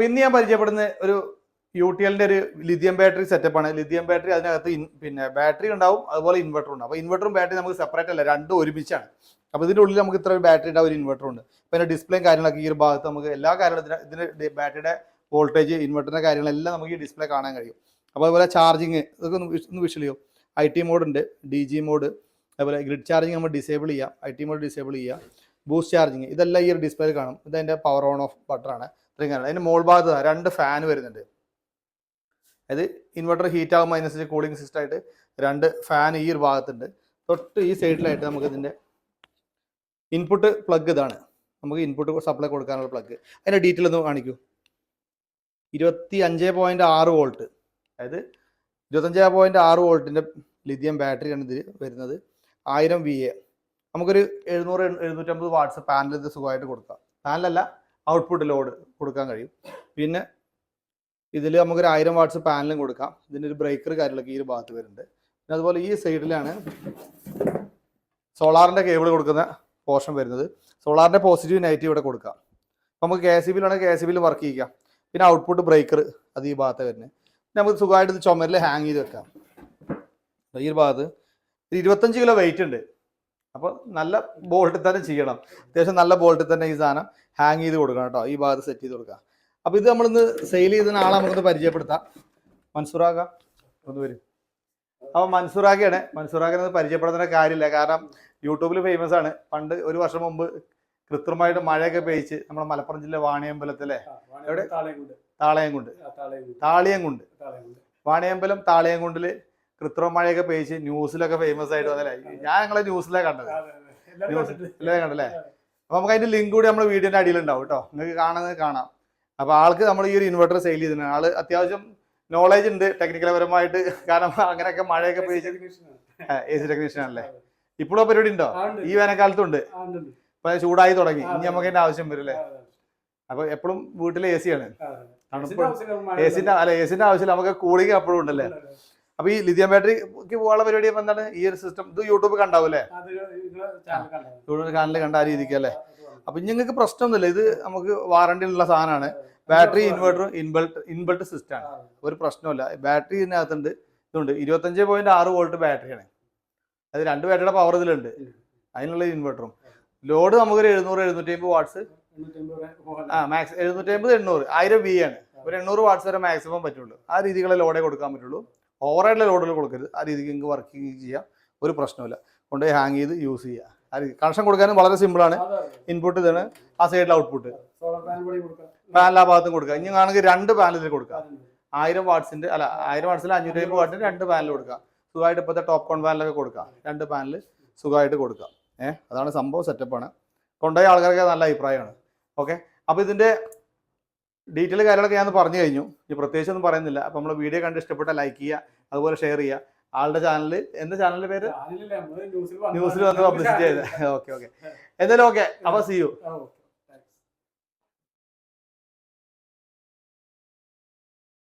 അപ്പൊ ഇന്ന് ഞാൻ പരിചയപ്പെടുന്ന ഒരു യു ടി എല്ലിന്റെ ഒരു ലിഥിയം ബാറ്ററി സെറ്റപ്പ് ആണ്. ലിഥിയം ബാറ്ററി അതിനകത്ത് പിന്നെ ബാറ്ററി ഉണ്ടാവും അതുപോലെ ഇൻവെർട്ടർ ഉണ്ടാവും അപ്പൊ ഇൻവെർട്ടറും ബാറ്ററി നമുക്ക് സെപ്പറേറ്റ് അല്ല രണ്ടും ഒരുമിച്ചാണ്. അപ്പൊ ഇതിന്റെ ഉള്ളിൽ നമുക്ക് ഇത്ര ഒരു ബാറ്ററി ഉണ്ടാവും ഒരു ഇൻവെർട്ടർ ഉണ്ട്. പിന്നെ ഡിസ്പ്ലേയും കാര്യങ്ങളൊക്കെ ഈ ഒരു ഭാഗത്ത് നമുക്ക് എല്ലാ കാര്യങ്ങളും ഇതിന് ഇതിന്റെ ബാറ്ററിയുടെ വോൾട്ടേജ് ഇൻവെർട്ടറിന്റെ കാര്യങ്ങളെല്ലാം നമുക്ക് ഈ ഡിസ്പ്ലേ കാണാൻ കഴിയും. അപ്പോൾ അതുപോലെ ചാർജിങ് ഇതൊക്കെ ഒന്ന് വിഷ്- ഒന്ന് ചെയ്യും? ഐ ടി മോഡ് ഉണ്ട് ഡി ജി മോഡ് അതുപോലെ ഗ്രിഡ് ചാർജിങ് നമ്മൾ ഡിസേബിൾ ചെയ്യാം ഐ ടി മോഡ് ഡിസേബിൾ ചെയ്യാം. ബൂസ്റ്റ് ചാർജിങ് ഇതെല്ലാം ഈ ഒരു ഡിസ്പ്ലേയിൽ കാണും. അതിന്റെ പവർ ഓൺ ഓഫ് ബട്ടറാണ് ആണ് അതിന്റെ മോൾ ഭാഗത്ത് രണ്ട് ഫാൻ വരുന്നുണ്ട്. അതായത് ഇൻവെർട്ടർ ഹീറ്റ് ആകുമ്പോൾ അതിനനുസരിച്ച് കൂളിംഗ് സിസ്റ്റം ആയിട്ട് രണ്ട് ഫാൻ ഈ ഒരു ഭാഗത്തുണ്ട്. തൊട്ട് ഈ സൈഡിലായിട്ട് നമുക്ക് ഇതിന്റെ ഇൻപുട്ട് പ്ലഗ് ഇതാണ്. നമുക്ക് ഇൻപുട്ട് സപ്ലൈ കൊടുക്കാനുള്ള പ്ലഗ് അതിന്റെ ഡീറ്റെയിൽ ഒന്ന് കാണിക്കൂ. ഇരുപത്തി അഞ്ച് പോയിന്റ് ആറ് വോൾട്ട് അതായത് ഇരുപത്തഞ്ച് പോയിന്റ് ആറ് വോൾട്ടിന്റെ ലിഥിയം ബാറ്ററിയാണ് ഇതിൽ വരുന്നത്. ആയിരം വി എ നമുക്കൊരു എഴുന്നൂറ് എഴു- എഴുന്നൂറ്റമ്പത് വാട്ട്സ് പാനൽ ഇത് സുഖമായിട്ട് കൊടുക്കാം. പാനലല്ല ഔട്ട്പുട്ട് ലോഡ് കൊടുക്കാൻ കഴിയും. പിന്നെ ഇതിൽ നമുക്കൊരു ആയിരം വാട്ട്സ് പാനലും കൊടുക്കാം. ഇതിന്റെ ഒരു ബ്രേക്കർ കാര്യങ്ങളൊക്കെ ഈ ഒരു ഭാഗത്ത് വരുന്നുണ്ട്. പിന്നെ അതുപോലെ ഈ സൈഡിലാണ് സോളാറിന്റെ കേബിൾ കൊടുക്കുന്ന പോർഷൻ വരുന്നത്. സോളാറിന്റെ പോസിറ്റീവ് നെഗറ്റീവ് ഇവിടെ കൊടുക്കാം. നമുക്ക് കെ എസ് ബിയിലാണെങ്കിൽ കെ എസ് ബിയിൽ വർക്ക് ചെയ്യാം പിന്നെ ഔട്ട്പുട്ട് ബ്രേക്കർ അത് ഈ ഭാഗത്ത് വരുന്നത്. നമുക്ക് സുഖമായിട്ട് ഇത് ചുമരിൽ ഹാങ് ചെയ്ത് വെക്കാം. ഈ ഭാഗത്ത് ഇരുപത്തഞ്ച് കിലോ വെയിറ്റ് ഉണ്ട്. അപ്പോൾ നല്ല ബോൾട്ടിൽ തന്നെ ചെയ്യണം. അത്യാവശ്യം നല്ല ബോൾട്ടിൽ തന്നെ ഈ സാധനം ഹാങ് ചെയ്ത് കൊടുക്കണം കേട്ടോ. ഈ ഭാഗത്ത് സെറ്റ് ചെയ്ത് കൊടുക്കാം. അപ്പോൾ ഇത് നമ്മളിന്ന് സെയിൽ ചെയ്ത ആളെ നമുക്കൊന്ന് പരിചയപ്പെടുത്താം. മൻസൂറാക ഒന്ന് വരും. അപ്പോൾ മൻസൂറാക്കയാണ്. മൻസൂറാക്കിനെ ഒന്ന് പരിചയപ്പെടുത്തേണ്ട കാര്യമില്ല. കാരണം യൂട്യൂബിൽ ഫേമസ് ആണ്. പണ്ട് ഒരു വർഷം മുമ്പ് കൃത്രിമമായിട്ട് മഴയൊക്കെ പെയ്ച്ച് നമ്മുടെ മലപ്പുറം ജില്ല വാണിയമ്പലത്തിലെ എവിടെ? താളയംകുണ്ട്. താളിയംകുണ്ട്. വാണിയമ്പലം താളിയംകുണ്ടിൽ കൃത്രിമ മഴയൊക്കെ പെയ്ച്ച് ന്യൂസിലൊക്കെ ഫേമസ് ആയിട്ട് വന്നല്ലേ? ഞാൻ ഞങ്ങളെ ന്യൂസിലേ കണ്ടത്. ന്യൂസ് അല്ലേ കണ്ടല്ലേ അപ്പൊ നമുക്ക് അതിന്റെ ലിങ്ക് കൂടി നമ്മുടെ വീഡിയോന്റെ അടിയിലുണ്ടാവും കേട്ടോ. നിങ്ങൾക്ക് കാണുന്നത് കാണാം. അപ്പൊ ആൾക്ക് നമ്മൾ ഈ ഒരു ഇൻവെർട്ടർ സെയിൽ ചെയ്തിട്ടുണ്ട്. ആൾ അത്യാവശ്യം നോളേജ് ഉണ്ട് ടെക്നിക്കൽ പരമായിട്ട് കാരണം അങ്ങനെയൊക്കെ മഴയൊക്കെ പെയ്ച്ച് എ സി ടെക്നീഷ്യൻ ആണല്ലേ? ഇപ്പോഴും പരിപാടി ഉണ്ടോ? ഈ വേനൽക്കാലത്തും ഉണ്ട് ഇപ്പൊ ചൂടായി തുടങ്ങി. ഇനി നമുക്ക് അതിന്റെ ആവശ്യം വരും അല്ലേ അപ്പൊ എപ്പോഴും വീട്ടിലെ എ സി ആണ് തണുപ്പ്. എ സിന്റെ അല്ല എ സിന്റെ ആവശ്യമില്ല. നമുക്ക് കൂളിംഗ് എപ്പോഴും ഉണ്ടല്ലേ? അപ്പൊ ഈ ലിഥിയം ബാറ്ററിക്ക് പോകാനുള്ള പരിപാടി എന്താണ്? ഈ ഒരു സിസ്റ്റം ഇത് യൂട്യൂബ് കണ്ടാവും അല്ലേ യൂട്യൂബ് ചാനൽ കണ്ട ആ രീതിക്ക് അല്ലേ? അപ്പൊ നിങ്ങൾക്ക് പ്രശ്നമൊന്നുമില്ല. ഇത് നമുക്ക് വാറണ്ടി ഉള്ള സാധനമാണ്. Battery inverter inbuilt inbuilt system ആണ്. ഒരു പ്രശ്നമില്ല ബാറ്ററി ഇതിനകത്തുണ്ട്. ഇതുണ്ട്. ഇരുപത്തഞ്ച് പോയിന്റ് ആറ് വോൾട്ട് ബാറ്ററിയാണ് അത് രണ്ട് ബാറ്ററിയുടെ പവർ ഇതിലുണ്ട്. അതിനുള്ള ഇൻവെർട്ടറും ലോഡ് നമുക്കൊരു എഴുന്നൂറ് എഴുന്നൂറ്റി അമ്പത് വാട്ട്സ് ആ മാക്സ് എഴുന്നൂറ്റി അമ്പത് എണ്ണൂറ്. ആയിരം വി ആണ്. ഒരു എണ്ണൂറ് വാട്ട്സ് വരെ മാക്സിമം പറ്റുള്ളൂ. ആ രീതികളെ ലോഡേ കൊടുക്കാൻ പറ്റുള്ളൂ. ഓവറായിട്ടുള്ള ലോഡുകൾ കൊടുക്കരുത്. ആ രീതിക്ക് നിങ്ങൾക്ക് വർക്കിംഗ് ചെയ്യാം. ഒരു പ്രശ്നമില്ല കൊണ്ടുപോയി ഹാങ് ചെയ്ത് യൂസ് ചെയ്യുക ആ രീതി. കണക്ഷൻ കൊടുക്കാനും വളരെ സിമ്പിളാണ് ഇൻപുട്ട് ഇതാണ്. ആ സൈഡിൽ ഔട്ട്പുട്ട് പാനൽ ആ ഭാഗത്തും കൊടുക്കുക ഇനി ആണെങ്കിൽ രണ്ട് പാനലിൽ കൊടുക്കുക ആയിരം വാട്ട്സിന്റെ അല്ല ആയിരം വാട്ട്സിൽ അഞ്ഞൂറ്റി അമ്പത് വാട്ടിന് രണ്ട് പാനൽ കൊടുക്കുക സുഖമായിട്ട് ഇപ്പോഴത്തെ ടോപ്പ് കോൺ പാനലൊക്കെ കൊടുക്കുക രണ്ട് പാനൽ സുഖമായിട്ട് കൊടുക്കുക ഏഹ് അതാണ് സംഭവം സെറ്റപ്പാണ് കൊണ്ടുപോയ ആൾക്കാർക്ക് നല്ല അഭിപ്രായമാണ്. ഓക്കെ? അപ്പോൾ ഇതിന്റെ ഡീറ്റെയിൽ കാര്യങ്ങളൊക്കെ ഞാൻ പറഞ്ഞു കഴിഞ്ഞു. ഇനി പ്രത്യേകിച്ച് ഒന്നും പറയുന്നില്ല. അപ്പോൾ നമ്മൾ വീഡിയോ കണ്ട് ഇഷ്ടപ്പെട്ട ലൈക്ക് ചെയ്യുക അതുപോലെ ഷെയർ ചെയ്യുക. ആളുടെ ചാനൽ എന്താ ചാനലിന്റെ പേര്? ന്യൂസിൽ വന്ന് പബ്ലിസിറ്റി ചെയ്ത് ഓക്കെ ഓക്കെ എന്തായാലും ഓക്കെ അപ്പോൾ സി യു